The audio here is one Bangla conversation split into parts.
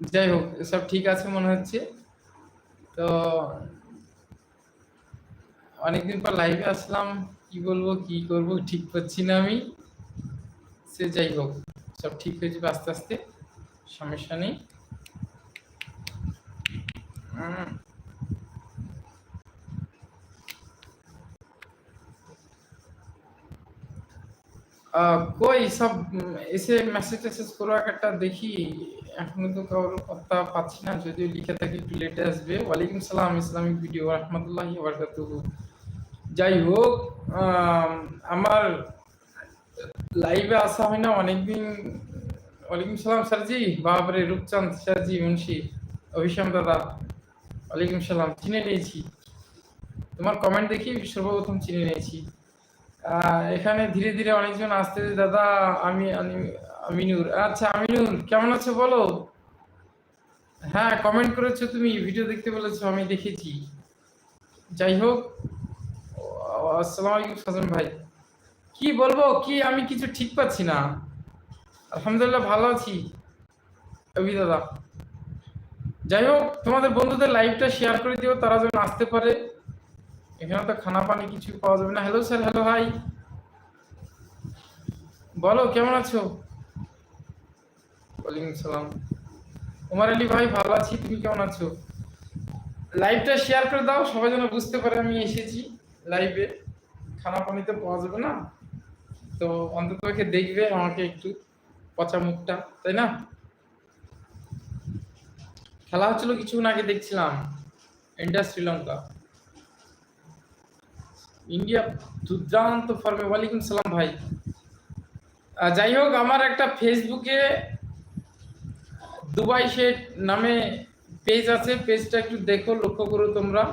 যাই হোক সব ঠিক আছে মনে হচ্ছে। তো অনেকদিন পর লাইভে আসলাম, কি বলব, কি করব, ঠিক করছি না আমি। সে যাই হোক সব ঠিক হয়ে যাবে আস্তে আস্তে, সমস্যা নেই। কই সব, এসে মেসেজ টেসেজ করো, এক একটা দেখি। এখনও তো কারোর কথা পাচ্ছি না, যদিও লিখে থাকি একটু লেটে আসবে। ওয়ালাইকুম সালাম, ইসলামিক ভিডিও, রহমতুল্লাহি বারকাতুহু। যাই হোক আমার লাইভে আসা হয় না, অনেকদিন, ওয়ালাইকুম সালাম স্যারজি বাপরে, রূপচাঁদ স্যারজি মুন্সি অভিশ্যাম দাদা, ওয়ালাইকুম সালাম, চিনে নিয়েছি। তোমার কমেন্ট দেখি, সর্বপ্রথম চিনে নিয়েছি। এখানে ধীরে ধীরে অনেকজন আসতে দাদা, আমি, আমি- আমিনুর। আচ্ছা আমিনুর, কেমন আছো বলো? হ্যাঁ কমেন্ট করেছ তুমি ভিডিও দেখতে বলেছ, আমি দেখেছি। যাই হোক, আসসালামু আলাইকুম সাজন ভাই। কি বলব, কি আমি কিছু ঠিক পাচ্ছি না। আলহামদুলিল্লাহ ভালো আছি। অভি দাদা। যাই হোক, তোমাদের বন্ধুদের লাইভটা শেয়ার করে দিও, তারা যেন আসতে পারে। এখানে তো খানা পানি কিছু পাওয়া যাবে না। হ্যালো স্যার হ্যালো হাই বলো কেমন আছো? ওয়ালাইকুম সালাম। উমার আলী ভাই ভালো আছি। তুমি কেমন আছো? লাইভটা শেয়ার করে দাও সবাই যেন বুঝতে পারে আমি এসেছি লাইভে খানা পানি তো পাওয়া যাবে না। তো অন্তত দেখবে আমাকে একটু পচা মুখটা তাই না? খেলা হচ্ছিল কিছুক্ষণ আগে দেখছিলাম ইন্ডিয়া শ্রীলঙ্কা ইন্ডিয়া দুর্দান্ত ফর্মে ওয়ালাইকুম সালাম ভাই। যাই হোক, আমার একটা ফেসবুকে দুবাই শেট নামে পেজ আছে। পেজটা একটু দেখো, লক্ষ্য করো তোমরা।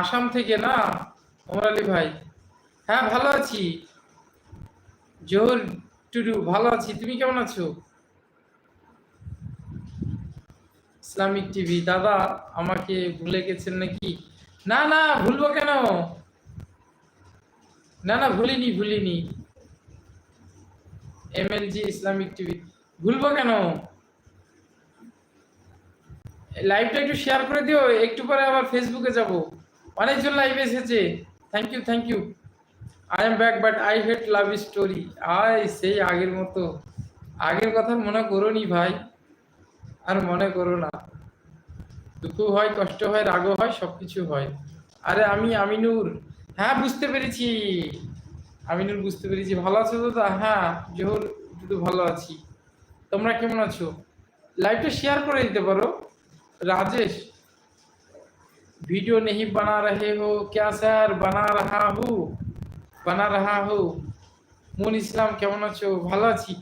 আসাম থেকে না, ওমর আলী ভাই? হ্যাঁ ভালো আছি। জোহর টুডু, ভালো আছি। তুমি কেমন আছো? ইসলামিক টিভি, দাদা আমাকে ভুলে গেছেন নাকি? না না, ভুলবো কেন? না না, ভুলিনি ভুলিনি। এমএলজি ইসলামিক টিভি, ভুলবো কেন? লাইভটা একটু শেয়ার করে দিও, একটু পরে আবার ফেসবুকে যাব। অনেকজন লাইভ এসেছে। Thank you thank you I am back but I hate love story আয়, সেই আগের মতো। আগের কথা মনে করো নি ভাই। আর মনে করো না। দুঃখ হয়, কষ্ট হয় রাগও হয়, সবকিছু হয়। আরে আমি আমিনুর। হ্যাঁ বুঝতে পেরেছি। আমিনুর বুঝতে পেরেছি। ভালো আছো তো? হ্যাঁ জোহর শুধু ভালো আছি। তোমরা কেমন আছো? লাইভটা শেয়ার করে দিতে পারো। রাজেশ, ভিডিও নেহি বানা রহে হো, ক্যা স্যার বানা রাহা হু? বানা রাহা হু। মন ইসলাম, কেমন আছো? ভালো আছি।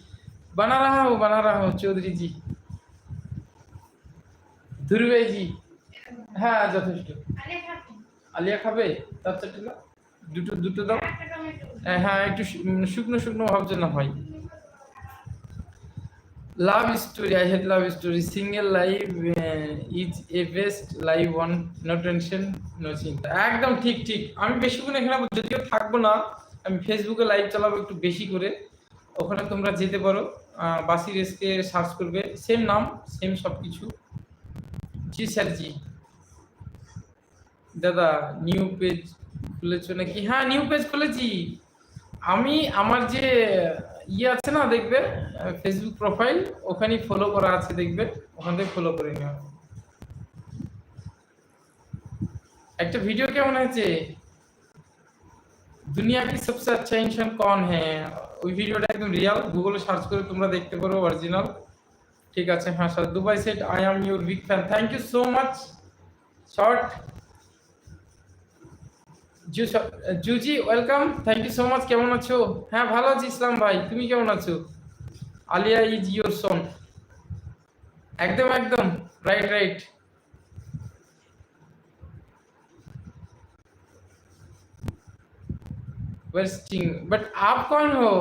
বানা রাহা হো, বানা রাহা হো চৌধুরীজি জি। হ্যাঁ যথেষ্ট। আলিয়া খাবে। তার দুটো দুটো দাও। হ্যাঁ, একটু শুকনো শুকনো ভাব যেন হয়। Love story I had love story single life is a best life one no tension no চিন্তা। একদম ঠিক ঠিক। আমি বেশিক্ষণ এখানে যদিও থাকব না আমি ফেসবুকে লাইভ চালাবো একটু বেশি করে। ওখানে তোমরা যেতে পারো। বাসি রেসকে সার্চ করবে। সেম নাম সেম সব কিছু জি স্যার, জি। দাদা নিউ পেজ খুলেছো নাকি? হ্যাঁ নিউ পেজ খুলেছি। আমি আমার যে ইয়ে আছে না দেখবে ফেসবুক প্রোফাইল ওখানেই ফলো করা আছে দেখবে ওখান থেকে ফলো করে নিও। একটা ভিডিও কেমন হয়েছে? দুনিয়া কি সবচেয়ে আচ্ছা ইনসান কন হ্যাঁ ওই ভিডিওটা একদম রিয়াল গুগলে সার্চ করে তোমরা দেখতে পারো অরিজিনাল ঠিক আছে হ্যাঁ sir Dubai set I am your big fan thank you so much short জুজি welcome thank you so much কেমন আছো? হ্যাঁ ভালো আছি ইসলাম ভাই। তুমি কেমন আছো? আলিয়া ইজ ইউর সন একদম একদম। রাইট রাইট ওয়েস্টিং বাট আপ कौन হো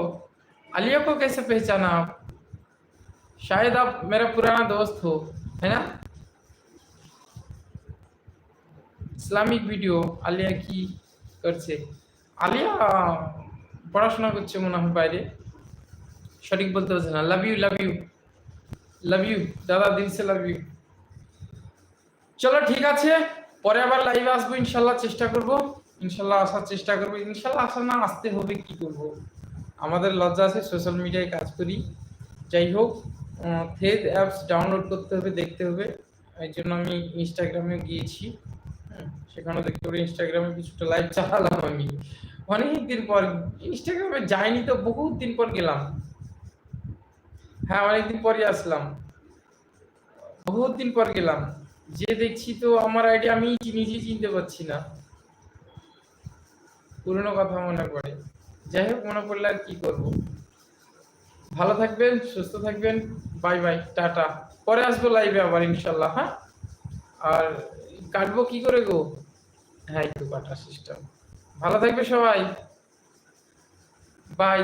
আলিয়া को कैसे पहचाना आप? शायद आप मेरा पुराना दोस्त हो है ना ইসলামিক ভিডিও আলিয়া কি করছে আলিয়া পড়াশোনা করছে মনে হয় বাইরে সঠিক বলতে পারছি না love you love you love you দাদা দিল সে লাভ ইউ চলো ঠিক আছে পরে আবার লাইভে আসবো ইনশাল্লাহ চেষ্টা করব ইনশাল্লাহ আসার চেষ্টা করবো ইনশাল্লাহ আসা না আসতে হবে কি করব আমাদের লজ্জা আছে সোশ্যাল মিডিয়ায় কাজ করি যাই হোক ফেজ অ্যাপস ডাউনলোড করতে হবে, দেখতে হবে। এই জন্য আমি ইনস্টাগ্রামে গিয়েছি। সেখানে দেখতে পারি ইনস্টাগ্রামে কিছুটা লাইভ চালালাম আমি। অনেক দিন পর ইনস্টাগ্রামে যাইনি তো, বহুত দিন পর গেলাম। হ্যাঁ অনেকদিন পরই আসলাম। বহুত দিন পর গেলাম। যে দেখছি তো, আমার আইডি আমি নিজেই চিনতে পারছি না। পুরনো কথা মনে পড়ে। যাই হোক, মনে পড়লে আর কি করব? ভালো থাকবেন, সুস্থ থাকবেন। Bye bye, tata. পরে আসব লাইভে আবার, ইনশাল্লাহ হ্যাঁ? আর কাটবো কি করে গো? হ্যাঁ একটু কাটা সিস্টেম ভালো থাকবে সবাই। বাই।